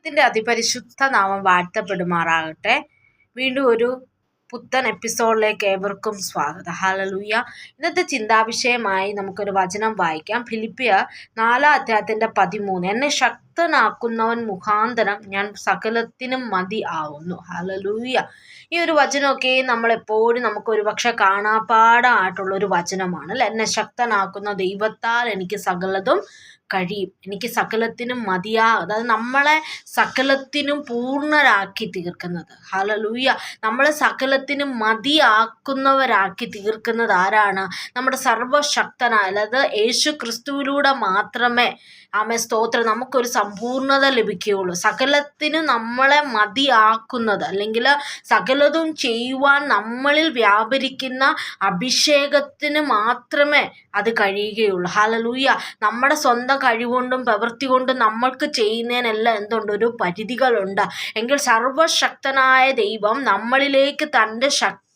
ഇതിന്റെ അതിപരിശുദ്ധ നാമം വാഴ്ത്തപ്പെടുമാറാകട്ടെ. വീണ്ടും ഒരു പുത്തൻ എപ്പിസോഡിലേക്ക് ഏവർക്കും സ്വാഗതം. ഹാലലൂയ ഇന്നത്തെ ചിന്താവിഷയമായി നമുക്കൊരു വചനം വായിക്കാം. ഫിലിപ്പിയ നാലാം അധ്യായത്തിന്റെ പതിമൂന്ന്. എന്നെ ശക്തനാക്കുന്നവൻ മുഖാന്തരം ഞാൻ സകലത്തിനും മതി ആവുന്നു. ഹലലൂയ ഈ ഒരു വചനമൊക്കെ നമ്മളെപ്പോഴും നമുക്ക് ഒരുപക്ഷെ കാണാപ്പാടായിട്ടുള്ള ഒരു വചനമാണ് അല്ലെ? എന്നെ ശക്തനാക്കുന്ന ദൈവത്താൽ എനിക്ക് സകലതും കഴിയും. എനിക്ക് സകലത്തിനും മതിയാ അതായത് നമ്മളെ സകലത്തിനും പൂർണരാക്കി തീർക്കുന്നത്. ഹലലൂയ നമ്മളെ സകലത്തിനും മതിയാക്കുന്നവരാക്കി തീർക്കുന്നത് ആരാണ്? നമ്മുടെ സർവശക്തനായ അതായത് യേശു ക്രിസ്തുവിലൂടെ മാത്രമേ. ആമേ സ്തോത്രം. നമുക്കൊരു സമ്പൂർണത ലഭിക്കുകയുള്ളൂ. സകലത്തിനും നമ്മളെ മതിയാക്കുന്നത് അല്ലെങ്കിൽ സകലതും ചെയ്യുവാൻ നമ്മളിൽ വ്യാപരിക്കുന്ന അഭിഷേകത്തിന് മാത്രമേ അത് കഴിയുകയുള്ളൂ. ഹലലൂയ നമ്മുടെ സ്വന്തം കഴിവുകൊണ്ടും പ്രവൃത്തി കൊണ്ടും നമ്മൾക്ക് ചെയ്യുന്നതിനല്ല എന്തുണ്ട് ഒരു പരിധികളുണ്ട്. എങ്കിൽ സർവശക്തനായ ദൈവം നമ്മളിലേക്ക് തന്റെ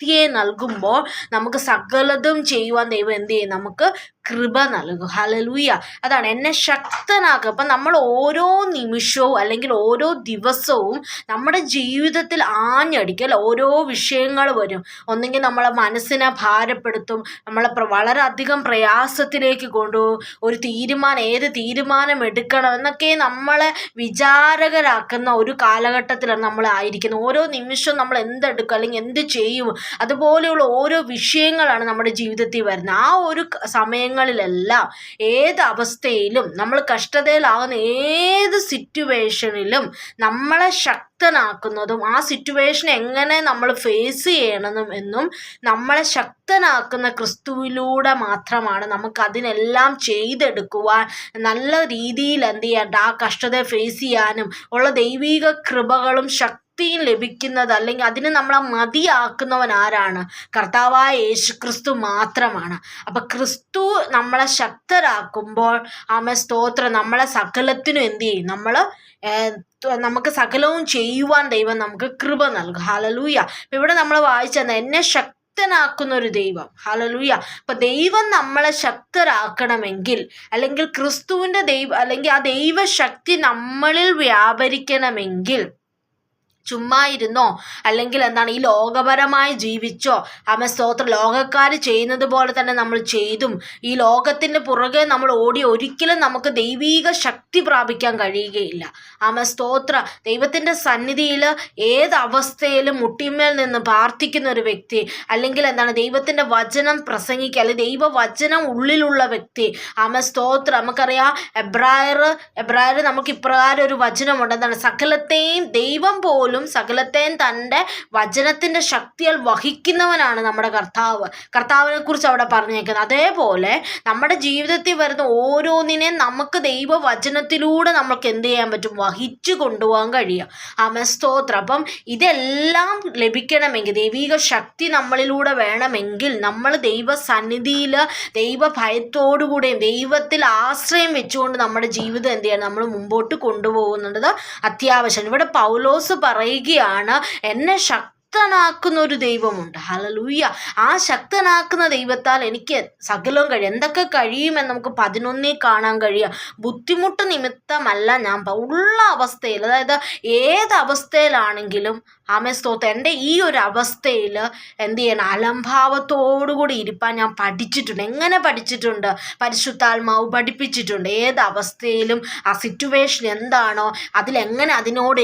ശക്തിയെ നൽകുമ്പോൾ നമുക്ക് സകലതും ചെയ്യുവാൻ ദൈവം എന്ത് ചെയ്യും? നമുക്ക് കൃപ നൽകും. ഹലലൂയ അതാണ്. എന്നെ ശക്തനാക്കുക അപ്പം നമ്മൾ ഓരോ നിമിഷവും അല്ലെങ്കിൽ ഓരോ ദിവസവും നമ്മുടെ ജീവിതത്തിൽ ആഞ്ഞടിക്കൽ ഓരോ വിഷയങ്ങൾ വരും. ഒന്നെങ്കിൽ നമ്മളെ മനസ്സിനെ ഭാരപ്പെടുത്തും. നമ്മളെ വളരെയധികം പ്രയാസത്തിലേക്ക് കൊണ്ടുപോകും. ഒരു തീരുമാനം ഏത് തീരുമാനം എടുക്കണം എന്നൊക്കെ നമ്മളെ വിചാരകരാക്കുന്ന ഒരു കാലഘട്ടത്തിലാണ് നമ്മൾ ആയിരിക്കുന്നത്. ഓരോ നിമിഷവും നമ്മൾ എന്തെടുക്കും അല്ലെങ്കിൽ എന്ത് ചെയ്യും അതുപോലെയുള്ള ഓരോ വിഷയങ്ങളാണ് നമ്മുടെ ജീവിതത്തിൽ വരുന്നത്. ആ ഒരു സമയങ്ങളിലെല്ലാം ഏത് അവസ്ഥയിലും നമ്മൾ കഷ്ടതയിലാകുന്ന ഏത് സിറ്റുവേഷനിലും നമ്മളെ ശക്തനാക്കുന്നതും ആ സിറ്റുവേഷൻ എങ്ങനെ നമ്മൾ ഫേസ് ചെയ്യണം എന്നും നമ്മളെ ശക്തനാക്കുന്ന ക്രിസ്തുവിലൂടെ മാത്രമാണ് നമുക്ക് അതിനെല്ലാം ചെയ്തെടുക്കുവാൻ നല്ല രീതിയിൽ എന്ത് ചെയ്യാൻ ആ കഷ്ടതയെ ഫേസ് ചെയ്യാനും ഉള്ള ദൈവിക കൃപകളും ശക്തി ശക്തിയും ലഭിക്കുന്നത് അല്ലെങ്കിൽ അതിന് നമ്മളെ മതിയാക്കുന്നവൻ ആരാണ് കർത്താവായ യേശു ക്രിസ്തു മാത്രമാണ്. അപ്പം ക്രിസ്തു നമ്മളെ ശക്തരാക്കുമ്പോൾ ആമ സ്തോത്രം. നമ്മളെ സകലത്തിനും എന്ത് ചെയ്യും? നമ്മൾ നമുക്ക് സകലവും ചെയ്യുവാൻ ദൈവം നമുക്ക് കൃപ നൽകും. ഹാലലൂയ ഇവിടെ നമ്മൾ വായിച്ചത് എന്നെ ശക്തി ശക്തനാക്കുന്ന ഒരു ദൈവം. ഹലലൂയ അപ്പൊ ദൈവം നമ്മളെ ശക്തരാക്കണമെങ്കിൽ അല്ലെങ്കിൽ ക്രിസ്തുവിന്റെ ദൈവം അല്ലെങ്കിൽ ആ ദൈവശക്തി നമ്മളിൽ വ്യാപരിക്കണമെങ്കിൽ ചുമ്മാ ഇരുന്നോ അല്ലെങ്കിൽ എന്താണ് ഈ ലോകപരമായി ജീവിച്ചോ? അമ്മ സ്തോത്രം. ലോകക്കാർ ചെയ്യുന്നത് പോലെ തന്നെ നമ്മൾ ചെയ്തും ഈ ലോകത്തിന് പുറകെ നമ്മൾ ഓടി ഒരിക്കലും നമുക്ക് ദൈവീക ശക്തി പ്രാപിക്കാൻ കഴിയുകയില്ല. അമ്മ സ്തോത്ര. ദൈവത്തിന്റെ സന്നിധിയിൽ ഏത് അവസ്ഥയിലും മുട്ടിമേൽ നിന്ന് പ്രാർത്ഥിക്കുന്ന ഒരു വ്യക്തി അല്ലെങ്കിൽ എന്താണ് ദൈവത്തിന്റെ വചനം പ്രസംഗിക്കുക അല്ലെങ്കിൽ ദൈവവചനം ഉള്ളിലുള്ള വ്യക്തി. അമ്മ സ്തോത്രം. നമുക്കറിയാം എബ്രായർ എബ്രായർ നമുക്ക് ഇപ്രകാരം ഒരു വചനമുണ്ട്. എന്താണ്? സകലത്തെയും ദൈവം പോലും പോലും സകലത്തെയും തന്റെ വചനത്തിന്റെ ശക്തിയാൽ വഹിക്കുന്നവനാണ് നമ്മുടെ കർത്താവ്. കർത്താവിനെ കുറിച്ച് അവിടെ പറഞ്ഞേക്കുന്നത്. അതേപോലെ നമ്മുടെ ജീവിതത്തിൽ വരുന്ന ഓരോന്നിനെയും നമുക്ക് ദൈവവചനത്തിലൂടെ നമുക്ക് എന്ത് ചെയ്യാൻ പറ്റും? വഹിച്ചു കൊണ്ടുപോകാൻ കഴിയും അമസ്തോത്രം അപ്പം ഇതെല്ലാം ലഭിക്കണമെങ്കിൽ ദൈവിക ശക്തി നമ്മളിലൂടെ വേണമെങ്കിൽ നമ്മൾ ദൈവസന്നിധിയിൽ ദൈവഭയത്തോടുകൂടെയും ദൈവത്തിൽ ആശ്രയം വെച്ചുകൊണ്ട് നമ്മുടെ ജീവിതം എന്ത് ചെയ്യണം? നമ്മൾ മുമ്പോട്ട് കൊണ്ടുപോകുന്നത് അത്യാവശ്യം ഇവിടെ പൗലോസ് പറ പറയുകയാണ് എന്നെ ശക്തനാക്കുന്ന ഒരു ദൈവമുണ്ട്. ഹലലൂയ്യ ആ ശക്തനാക്കുന്ന ദൈവത്താൽ എനിക്ക് സകലവും കഴിയും. എന്തൊക്കെ കഴിയുമെന്ന് നമുക്ക് പതിനൊന്നിൽ കാണാൻ കഴിയുക ബുദ്ധിമുട്ട് നിമിത്തമല്ല ഞാൻ ഉള്ള അവസ്ഥയിൽ അതായത് ഏത് അവസ്ഥയിലാണെങ്കിലും ആമേ സ്തോത്രം. എന്റെ ഈ ഒരു അവസ്ഥയിൽ എന്ത് ചെയ്യണം? അലംഭാവത്തോടുകൂടി ഇരിപ്പാൻ ഞാൻ പഠിച്ചിട്ടുണ്ട്. എങ്ങനെ പഠിച്ചിട്ടുണ്ട്? പരിശുദ്ധാത്മാവ് പഠിപ്പിച്ചിട്ടുണ്ട്. ഏത് അവസ്ഥയിലും ആ സിറ്റുവേഷൻ എന്താണോ അതിലെങ്ങനെ അതിനോട്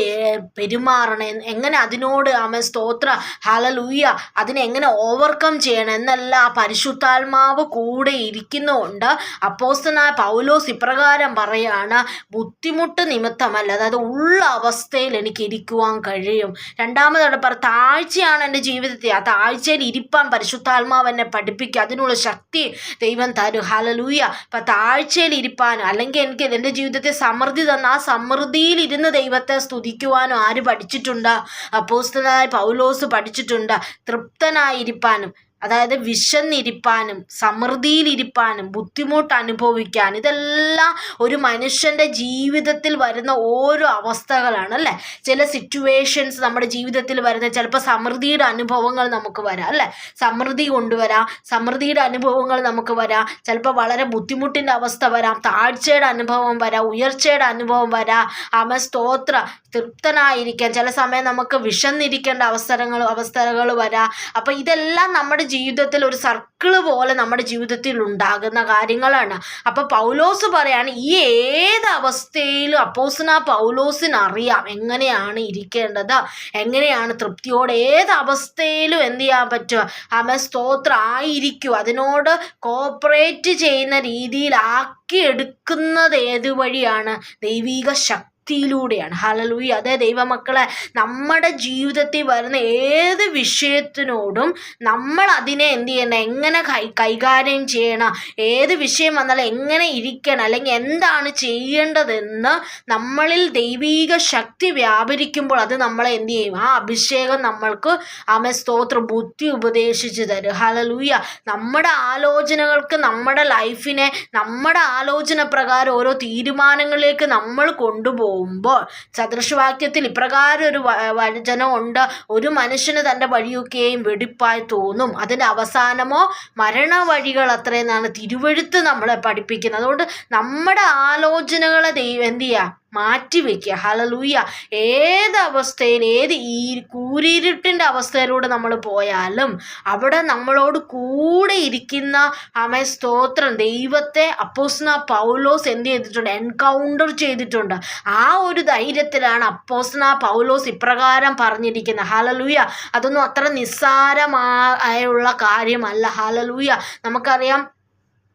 പെരുമാറണം എങ്ങനെ അതിനോട് ആമേ സ്തോത്ര ഹലലൂയ അതിനെ എങ്ങനെ ഓവർകം ചെയ്യണം എന്നല്ല ആ പരിശുദ്ധാത്മാവ് കൂടെ ഇരിക്കുന്നതുകൊണ്ട് അപ്പോസ്തനായ പൗലോസ് ഇപ്രകാരം പറയാണ് ബുദ്ധിമുട്ട് നിമിത്തമല്ല അതായത് ഉള്ള അവസ്ഥയിൽ എനിക്ക് ഇരിക്കുവാൻ കഴിയും. രണ്ടാമതോടെ പറ താഴ്ചയാണ് എന്റെ ജീവിതത്തിൽ ആ താഴ്ചയിൽ ഇരിപ്പാൻ പരിശുദ്ധാത്മാവ് എന്നെ പഠിപ്പിക്കുക. അതിനുള്ള ശക്തി ദൈവം തരും. ഹലലൂയ അപ്പം താഴ്ചയിൽ ഇരിപ്പാൻ അല്ലെങ്കിൽ എനിക്ക് എന്റെ ജീവിതത്തെ സമൃദ്ധി തന്ന ആ സമൃദ്ധിയിൽ ഇരുന്ന് ദൈവത്തെ സ്തുതിക്കുവാനും ആര് പഠിച്ചിട്ടുണ്ട്? അപ്പോസ്തനായ പൗലോസ് പഠിച്ചിട്ടുണ്ട്. തൃപ്തനായിരിക്കാനും അതായത് വിശന്നിരിപ്പാനും സമൃദ്ധിയിലിരിപ്പാനും ബുദ്ധിമുട്ട് അനുഭവിക്കാൻ ഇതെല്ലാം ഒരു മനുഷ്യന്റെ ജീവിതത്തിൽ വരുന്ന ഓരോ അവസ്ഥകളാണ് അല്ലേ? ചില സിറ്റുവേഷൻസ് നമ്മുടെ ജീവിതത്തിൽ വരുന്ന ചിലപ്പോൾ സമൃദ്ധിയുടെ അനുഭവങ്ങൾ നമുക്ക് വരാം അല്ലേ? സമൃദ്ധി കൊണ്ടുവരാം സമൃദ്ധിയുടെ അനുഭവങ്ങൾ നമുക്ക് വരാം ചിലപ്പോൾ വളരെ ബുദ്ധിമുട്ടിന്റെ അവസ്ഥ വരാം താഴ്ചയുടെ അനുഭവം വരാം ഉയർച്ചയുടെ അനുഭവം വരാം അമ സ്തോത്ര തൃപ്തനായിരിക്കാൻ ചില സമയം നമുക്ക് വിശന്നിരിക്കേണ്ട അവസരങ്ങൾ അവസ്ഥകൾ വരാം. അപ്പം ഇതെല്ലാം നമ്മുടെ ജീവിതത്തിൽ ഒരു സർക്കിൾ പോലെ നമ്മുടെ ജീവിതത്തിൽ ഉണ്ടാകുന്ന കാര്യങ്ങളാണ്. അപ്പോൾ പൗലോസ് പറയാണ് ഈ ഏത് അവസ്ഥയിലും അപ്പോസിന പൗലോസിന് അറിയാം എങ്ങനെയാണ് ഇരിക്കേണ്ടത് എങ്ങനെയാണ് തൃപ്തിയോടെ ഏത് അവസ്ഥയിലും എന്ത് ചെയ്യാൻ പറ്റുക. അമ സ്തോത്രം ആയിരിക്കും. അതിനോട് കോപ്പറേറ്റ് ചെയ്യുന്ന രീതിയിലാക്കി എടുക്കുന്നത് ഏത് വഴിയാണ്? ദൈവിക ശക്തി. ശക്തിയിലൂടെയാണ് ഹലലൂയി അതേ ദൈവമക്കളെ നമ്മുടെ ജീവിതത്തിൽ വരുന്ന ഏത് വിഷയത്തിനോടും നമ്മൾ അതിനെ എന്ത് ചെയ്യണം? എങ്ങനെ കൈ കൈകാര്യം ചെയ്യണം? ഏത് വിഷയം വന്നാലും എങ്ങനെ ഇരിക്കണം? അല്ലെങ്കിൽ എന്താണ് ചെയ്യേണ്ടതെന്ന് നമ്മളിൽ ദൈവീക ശക്തി വ്യാപരിക്കുമ്പോൾ അത് നമ്മളെ എന്ത് ചെയ്യും? ആ അഭിഷേകം നമ്മൾക്ക് ആമ സ്തോത്ര ബുദ്ധി ഉപദേശിച്ചു തരും. ഹലലൂയ നമ്മുടെ ആലോചനകൾക്ക് നമ്മുടെ ലൈഫിനെ നമ്മുടെ ആലോചന പ്രകാരം ഓരോ തീരുമാനങ്ങളിലേക്ക് നമ്മൾ കൊണ്ടുപോകും. പോകുമ്പോൾ സദൃശവാക്യത്തിൽ ഇപ്രകാരം ഒരു വചനമുണ്ട്. ഒരു മനുഷ്യന് തന്റെ വഴിയൊക്കെയും വെടിപ്പായി തോന്നും. അതിന്റെ അവസാനമോ മരണ വഴികൾ അത്രയെന്നാണ് തിരുവഴുത്ത് നമ്മളെ പഠിപ്പിക്കുന്നത്. അതുകൊണ്ട് നമ്മുടെ ആലോചനകളെ ദൈവം എന്ത് ചെയ്യുക? മാറ്റിവെക്കുക. ഹലലൂയ ഏത് അവസ്ഥയിൽ ഏത് ഈ കൂരിരുട്ടിന്റെ അവസ്ഥയിലൂടെ നമ്മൾ പോയാലും അവിടെ നമ്മളോട് കൂടെ ഇരിക്കുന്ന അമേ സ്തോത്രം ദൈവത്തെ അപ്പോസ്ന പൗലോസ് എന്ത് ചെയ്തിട്ടുണ്ട്? എൻകൗണ്ടർ ചെയ്തിട്ടുണ്ട്. ആ ഒരു ധൈര്യത്തിലാണ് അപ്പോസ്ന പൗലോസ് ഇപ്രകാരം പറഞ്ഞിരിക്കുന്നത്. ഹലലൂയ അതൊന്നും അത്ര നിസ്സാരമായുള്ള കാര്യമല്ല. ഹലലൂയ നമുക്കറിയാം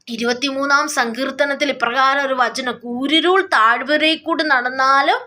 ഇരുപത്തിമൂന്നാം സങ്കീർത്തനത്തിൽ ഇപ്രകാരം ഒരു വചനം കൂരിരുൾ താഴ്വരയിൽ നടന്നാലും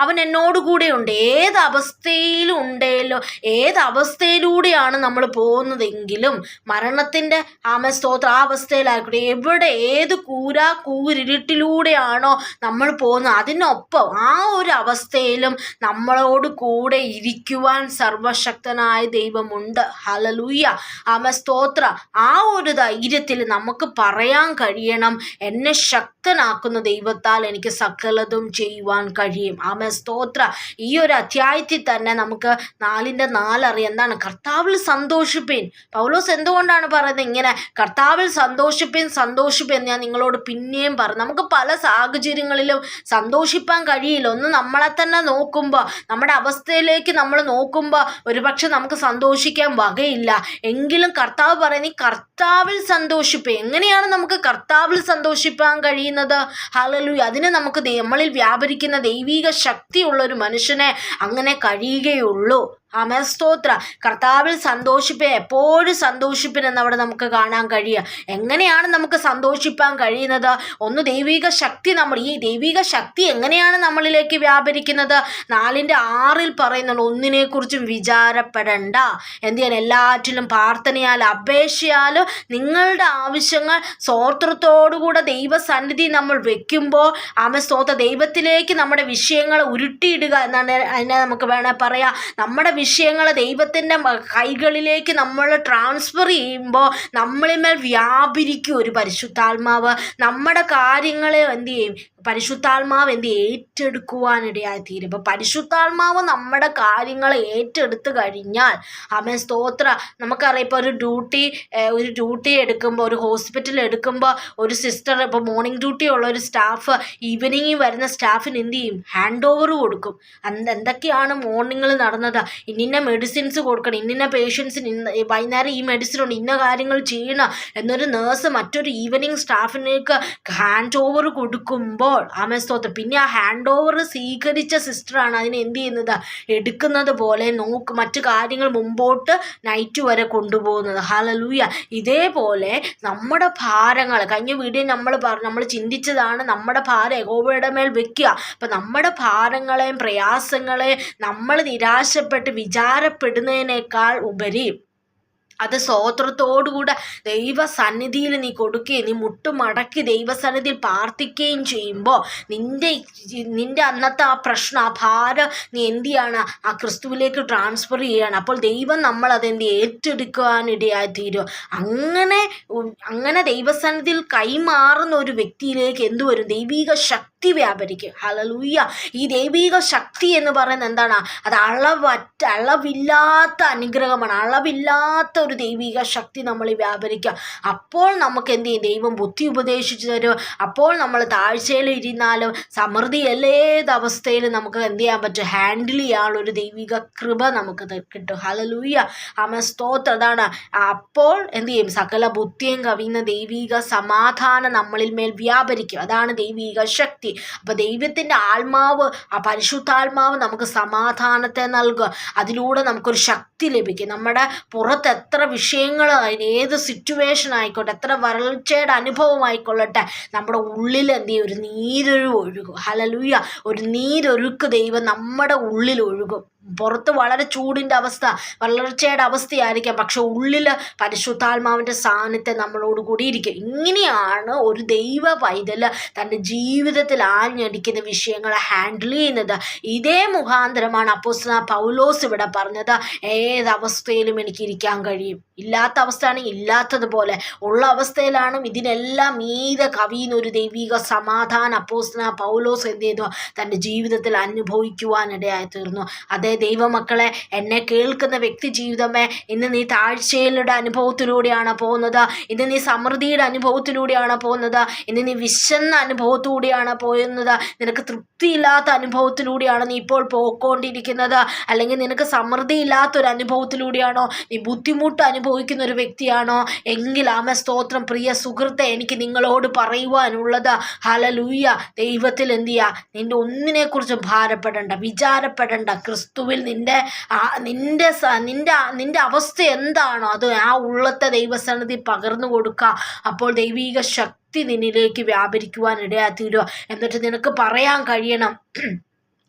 അവൻ എന്നോട് കൂടെ ഉണ്ട്. ഏത് അവസ്ഥയിലും ഉണ്ടല്ലോ ഏത് അവസ്ഥയിലൂടെയാണ് നമ്മൾ പോകുന്നതെങ്കിലും മരണത്തിന്റെ ആമ സ്തോത്ര ആ അവസ്ഥയിലായിക്കോട്ടെ. എവിടെ ഏത് കൂര കൂരിരുട്ടിലൂടെയാണോ നമ്മൾ പോകുന്നത് അതിനൊപ്പം ആ ഒരു അവസ്ഥയിലും നമ്മളോട് കൂടെ ഇരിക്കുവാൻ സർവശക്തനായ ദൈവമുണ്ട്. ഹലലൂയ ആമ സ്തോത്ര. ആ ഒരു ധൈര്യത്തിൽ നമുക്ക് പറയാൻ കഴിയണം എന്നെ ശക്തനാക്കുന്ന ദൈവത്താൽ എനിക്ക് സകലതും ചെയ്യുവാൻ കഴിയും. ആമ സ്തോത്ര. ഈ ഒരു അധ്യായത്തിൽ തന്നെ നമുക്ക് നാലിന്റെ നാലറിയാം. എന്താണ്? കർത്താവിൽ സന്തോഷിപ്പീൻ. പൗലോസ് എന്തുകൊണ്ടാണ് പറയുന്നത് ഇങ്ങനെ? കർത്താവിൽ സന്തോഷിപ്പീൻ സന്തോഷിപ്പീൻ ഞാൻ നിങ്ങളോട് പിന്നെയും പറഞ്ഞു. നമുക്ക് പല സാഹചര്യങ്ങളിലും സന്തോഷിപ്പാൻ കഴിയില്ല. ഒന്ന് നമ്മളെ തന്നെ നോക്കുമ്പോൾ നമ്മുടെ അവസ്ഥയിലേക്ക് നമ്മൾ നോക്കുമ്പോൾ ഒരുപക്ഷെ നമുക്ക് സന്തോഷിക്കാൻ വകയില്ല. എങ്കിലും കർത്താവ് പറയുന്നത് കർത്താവിൽ സന്തോഷിപ്പേ എങ്ങനെയാണ് നമുക്ക് കർത്താവിൽ സന്തോഷിപ്പാൻ കഴിയുന്നത്? ഹലലു അതിന് നമുക്ക് നമ്മളിൽ വ്യാപരിക്കുന്ന ദൈവിക ശക്തിയുള്ള ഒരു മനുഷ്യനെ അങ്ങനെ കഴിയുകയുള്ളൂ. ആമേ സ്തോത്ര കർത്താവിൽ സന്തോഷിപ്പേ. എപ്പോഴും സന്തോഷിപ്പിനെന്ന് അവിടെ നമുക്ക് കാണാൻ കഴിയുക. എങ്ങനെയാണ് നമുക്ക് സന്തോഷിപ്പാൻ കഴിയുന്നത്? ഒന്ന് ദൈവിക ശക്തി നമ്മൾ. ഈ ദൈവിക ശക്തി എങ്ങനെയാണ് നമ്മളിലേക്ക് വ്യാപരിക്കുന്നത്? നാലിന്റെ ആറിൽ പറയുന്നുണ്ട് ഒന്നിനെക്കുറിച്ചും വിചാരപ്പെടണ്ട. എന്ത് ചെയ്യാൻ? എല്ലാറ്റിലും പ്രാർത്ഥനയാലും അപേക്ഷയാലും നിങ്ങളുടെ ആവശ്യങ്ങൾ സ്തോത്രത്തോടുകൂടെ ദൈവസന്നിധി നമ്മൾ വെക്കുമ്പോൾ ആമ സ്തോത്ര ദൈവത്തിലേക്ക് നമ്മുടെ വിഷയങ്ങൾ ഉരുട്ടിയിടുക എന്നാണ് അതിനെ നമുക്ക് വേണേൽ പറയാം. നമ്മുടെ വിഷയങ്ങൾ ദൈവത്തിന്റെ കൈകളിലേക്ക് നമ്മൾ ട്രാൻസ്ഫർ ചെയ്യുമ്പോൾ നമ്മളിന്മേൽ വ്യാപരിക്കും ഒരു പരിശുദ്ധാത്മാവ്. നമ്മുടെ കാര്യങ്ങളെ എന്ത് ചെയ്യും? പരിശുദ്ധാത്മാവ് എന്ത് ഏറ്റെടുക്കുവാനിടയായി തീരും. അപ്പം പരിശുദ്ധാത്മാവ് നമ്മുടെ കാര്യങ്ങളെ ഏറ്റെടുത്ത് കഴിഞ്ഞാൽ അമ്മ സ്തോത്ര. നമുക്കറിയാം ഇപ്പോൾ ഒരു ഡ്യൂട്ടി ഒരു ഡ്യൂട്ടി എടുക്കുമ്പോൾ ഒരു ഹോസ്പിറ്റൽ എടുക്കുമ്പോൾ ഒരു സിസ്റ്റർ ഇപ്പോൾ മോർണിംഗ് ഡ്യൂട്ടി ഉള്ള ഒരു സ്റ്റാഫ് ഈവനിങ്ങിൽ വരുന്ന സ്റ്റാഫിന് എന്ത് ചെയ്യും? ഹാൻഡ് ഓവർ കൊടുക്കും. എന്തൊക്കെയാണ് മോർണിംഗിൽ നടന്നത്? ഇന്നിന്ന മെഡിസിൻസ് കൊടുക്കണം ഇന്നിന്ന പേഷ്യൻസിന് ഇന്ന് വൈകുന്നേരം ഈ മെഡിസിൻ ഉണ്ട് ഇന്ന കാര്യങ്ങൾ ചെയ്യണം എന്നൊരു നേഴ്സ് മറ്റൊരു ഈവനിങ് സ്റ്റാഫിനേക്ക് ഹാൻഡ് ഓവർ കൊടുക്കുമ്പോൾ അപ്പോൾ ആമേ സ്തോത്രം. പിന്നെ ആ ഹാൻഡ് ഓവർ സ്വീകരിച്ച സിസ്റ്ററാണ് അതിനെ എന്ത് ചെയ്യുന്നത്? എടുക്കുന്നത് പോലെ നോക്ക് മറ്റു കാര്യങ്ങൾ മുമ്പോട്ട് നൈറ്റ് വരെ കൊണ്ടുപോകുന്നത്. ഹലലൂയ ഇതേപോലെ നമ്മുടെ ഭാരങ്ങൾ കഴിഞ്ഞ വീഡിയോ നമ്മൾ പറഞ്ഞു നമ്മൾ ചിന്തിച്ചതാണ് നമ്മുടെ ഭാരം യഹോവയുടെ മേൽ വെക്കുക. അപ്പം നമ്മുടെ ഭാരങ്ങളെയും പ്രയാസങ്ങളെയും നമ്മൾ നിരാശപ്പെട്ട് വിചാരപ്പെടുന്നതിനേക്കാൾ ഉപരി അത് സ്വോത്രത്തോടുകൂടെ ദൈവസന്നിധിയിൽ നീ കൊടുക്കുകയും നീ മുട്ടുമടക്കി ദൈവസന്നിധിയിൽ പ്രാർത്ഥിക്കുകയും ചെയ്യുമ്പോൾ നിന്റെ നിന്റെ അന്നത്തെ ആ പ്രശ്നം ആ ഭാരം നീ എന്ത് ചെയ്യാണ്? ആ ക്രിസ്തുവിലേക്ക് ട്രാൻസ്ഫർ ചെയ്യുകയാണ്. അപ്പോൾ ദൈവം നമ്മൾ അതെന്ത് ഏറ്റെടുക്കാനിടയായി തീരും. അങ്ങനെ അങ്ങനെ ദൈവസന്നിധിയിൽ കൈമാറുന്ന ഒരു വ്യക്തിയിലേക്ക് എന്തുവരും ദൈവിക ശക്തി വ്യാപരിക്കും. ഹലലൂയ്യ ഈ ദൈവിക ശക്തി എന്ന് പറയുന്നത് എന്താണ്? അത് അളവറ്റ അളവില്ലാത്ത അനുഗ്രഹമാണ്. അളവില്ലാത്ത ഒരു ദൈവിക ശക്തി നമ്മൾ വ്യാപരിക്കുക അപ്പോൾ നമുക്ക് എന്ത് ചെയ്യും? ദൈവം ബുദ്ധി ഉപദേശിച്ചു തരും. അപ്പോൾ നമ്മൾ താഴ്ചയിൽ ഇരുന്നാലും സമൃദ്ധി ഏത് അവസ്ഥയിലും നമുക്ക് എന്ത് ചെയ്യാൻ പറ്റും? ഹാൻഡിൽ ചെയ്യാനുള്ള ഒരു ദൈവിക കൃപ നമുക്ക് കിട്ടും. ഹലലൂയ അമ സ്തോത്ര. അതാണ്. അപ്പോൾ എന്ത് ചെയ്യും? സകല ബുദ്ധിയും കവിയുന്ന ദൈവിക സമാധാനം നമ്മളിൽ മേൽ വ്യാപരിക്കും. അതാണ് ദൈവിക ശക്തി. അപ്പോൾ ദൈവത്തിന്റെ ആത്മാവ് ആ പരിശുദ്ധാത്മാവ് നമുക്ക് സമാധാനത്തെ നൽകുക അതിലൂടെ നമുക്കൊരു ശക്തി ലഭിക്കും. നമ്മുടെ പുറത്ത് എത്ര വിഷയങ്ങൾ ഏത് സിറ്റുവേഷൻ ആയിക്കോട്ടെ എത്ര വരൾച്ചയുടെ അനുഭവം ആയിക്കൊള്ളട്ടെ നമ്മുടെ ഉള്ളിൽ എന്ത് ചെയ്യും? ഒരു നീരൊഴിവ് ഒഴുകും ഹലലൂയ ഒരു നീരൊഴുക്ക് ദൈവം നമ്മുടെ ഉള്ളിൽ ഒഴുകും. പുറത്ത് വളരെ ചൂടിന്റെ അവസ്ഥ വളർച്ചയുടെ അവസ്ഥയായിരിക്കാം. പക്ഷെ ഉള്ളിൽ പരിശുദ്ധാത്മാവിന്റെ സാന്നിധ്യം നമ്മളോട് കൂടിയിരിക്കും. ഇങ്ങനെയാണ് ഒരു ദൈവ പൈതൽ തന്റെ ജീവിതത്തിൽ ആഞ്ഞടിക്കുന്ന വിഷയങ്ങളെ ഹാൻഡിൽ ചെയ്യുന്നത്. ഇതേ മുഖാന്തരമാണ് അപ്പോസ് പൗലോസ് ഇവിടെ പറഞ്ഞത് ഏതവസ്ഥയിലും എനിക്ക് ഇരിക്കാൻ കഴിയും. ഇല്ലാത്ത അവസ്ഥയാണെങ്കിൽ ഇല്ലാത്തതുപോലെ. ഉള്ള അവസ്ഥയിലാണ് ഇതിനെല്ലാം മീത കവിയുന്ന ഒരു ദൈവിക സമാധാനം അപ്പോസ്ന പൗലോസ് എന്ത് ചെയ്തു? തന്റെ ജീവിതത്തിൽ അനുഭവിക്കുവാനിടയായി തീർന്നു. അതേ ദൈവമക്കളെ എന്നെ കേൾക്കുന്ന വ്യക്തി ജീവിതമേ ഇന്ന് നീ താഴ്ചയിലുടെ അനുഭവത്തിലൂടെയാണ് പോകുന്നത്. ഇന്ന് നീ സമൃദ്ധിയുടെ അനുഭവത്തിലൂടെയാണ് പോകുന്നത്. ഇന്ന് നീ വിശന്ന അനുഭവത്തിലൂടെയാണ് പോകുന്നത്. നിനക്ക് തൃപ്തിയില്ലാത്ത അനുഭവത്തിലൂടെയാണ് നീ ഇപ്പോൾ പോയിക്കൊണ്ടിരിക്കുന്നത്. അല്ലെങ്കിൽ നിനക്ക് സമൃദ്ധി ഇല്ലാത്തൊരു അനുഭവത്തിലൂടെയാണോ നീ ബുദ്ധിമുട്ട് അനുഭവിക്കുന്ന ഒരു വ്യക്തിയാണോ? എങ്കിൽ ആമ സ്തോത്രം. പ്രിയ സുഹൃത്തെ എനിക്ക് നിങ്ങളോട് പറയുവാനുള്ളത് ഹലലൂയ ദൈവത്തിൽ എന്ത് ചെയ്യുക? നിന്റെ ഒന്നിനെക്കുറിച്ചും വിചാരപ്പെടേണ്ട വിചാരപ്പെടണ്ട ക്രിസ്തുവിൽ നിന്റെ നിന്റെ സ- നിന്റെ നിന്റെ അവസ്ഥ എന്താണോ അത് ആ ഉള്ളത്തെ ദൈവസന്നിധി പകർന്നു കൊടുക്കുക അപ്പോൾ ദൈവീക ശക്തി നിന്നിലേക്ക് വ്യാപരിക്കുവാൻ ഇടയാത്തീരുക എന്നിട്ട് നിനക്ക് പറയാൻ കഴിയണം.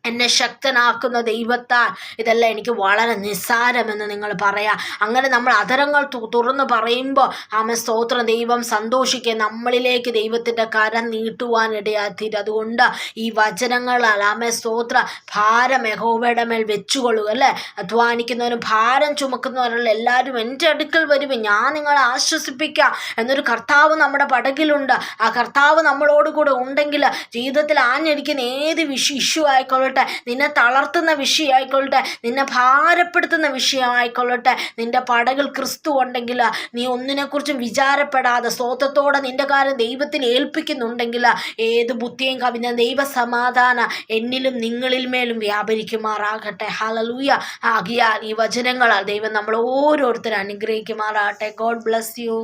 എന്നെ ശക്തനാക്കുന്ന ദൈവത്താൽ ഇതെല്ലാം എനിക്ക് വളരെ നിസ്സാരമെന്ന് നിങ്ങൾ പറയാം. അങ്ങനെ നമ്മൾ അതരങ്ങൾ തുറന്ന് പറയുമ്പോൾ ആമ സ്തോത്ര. ദൈവം സന്തോഷിക്കുക നമ്മളിലേക്ക് ദൈവത്തിന്റെ കരം നീട്ടുവാൻ ഇടയാത്തീരും അതുകൊണ്ട് ഈ വചനങ്ങളാൽ ആമ സ്തോത്ര. ഭാരം യഹോബയുടെ മേൽ വെച്ചുകൊള്ളുക അല്ലേ? അധ്വാനിക്കുന്നവരും ഭാരം ചുമക്കുന്നവരുള്ള എല്ലാവരും എന്റെ അടുക്കൽ വരുമ്പോൾ ഞാൻ നിങ്ങളെ ആശ്വസിപ്പിക്കാം എന്നൊരു കർത്താവ് നമ്മുടെ പടകിലുണ്ട്. ആ കർത്താവ് നമ്മളോടുകൂടെ ഉണ്ടെങ്കിൽ ജീവിതത്തിൽ ആഞ്ഞടിക്കുന്ന ഏത് വിഷു ഇഷ്യൂ ആയിക്കൊള്ളട്ടെ നിന്നെ തളർത്തുന്ന വിഷയമായിക്കൊള്ളട്ടെ നിന്നെ ഭാരപ്പെടുത്തുന്ന വിഷയമായിക്കൊള്ളട്ടെ നിന്റെ പടകിൽ ക്രിസ്തു ഉണ്ടെങ്കിൽ നീ ഒന്നിനെക്കുറിച്ചും വിചാരപ്പെടാതെ സ്വത്വത്തോടെ നിന്റെ കാര്യം ദൈവത്തിന് ഏൽപ്പിക്കുന്നുണ്ടെങ്കിൽ ഏത് ബുദ്ധിയും കവിഞ്ഞ ദൈവസമാധാന എന്നിലും നിങ്ങളിൽ മേലും വ്യാപരിക്കുമാറാകട്ടെ. ഹലലൂയ ആകിയാൽ ഈ വചനങ്ങളാൽ ദൈവം നമ്മൾ ഓരോരുത്തരും അനുഗ്രഹിക്കുമാറാകട്ടെ. God bless you